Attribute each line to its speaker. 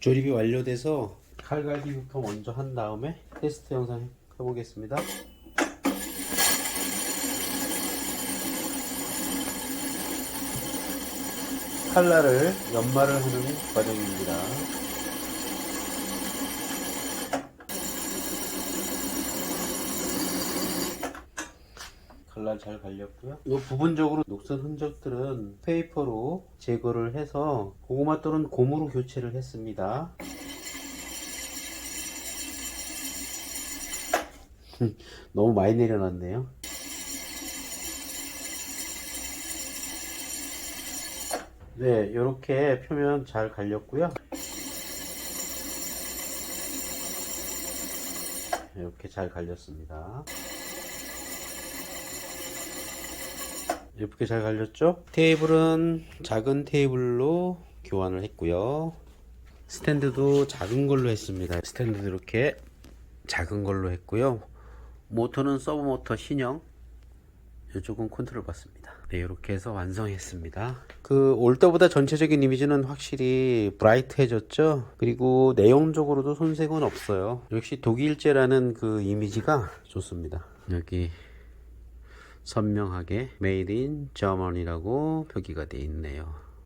Speaker 1: 조립이 완료돼서 칼갈비부터 먼저 한 다음에 테스트 영상 해보겠습니다. 칼날을 연마를 하는 과정입니다. 칼날 잘 갈렸고요. 이 부분적으로 녹슨 흔적들은 페이퍼로 제거를 해서 고구마 또는 고무로 교체를 했습니다. 너무 많이 내려놨네요. 네, 이렇게 표면 잘 갈렸고요. 이렇게 잘 갈렸습니다. 예쁘게 잘 갈렸죠? 테이블은 작은 테이블로 교환을 했고요. 스탠드도 작은 걸로 했습니다. 스탠드도 이렇게 작은 걸로 했고요. 모터는 서브 모터 신형. 이쪽은 컨트롤 받습니다. 네, 이렇게 해서 완성했습니다. 그올 때보다 전체적인 이미지는 확실히 브라이트해졌죠. 그리고 내용적으로도 손색은 없어요. 역시 독일제라는 그 이미지가 좋습니다. 여기 선명하게 Made in Germany라고 표기가 되어 있네요.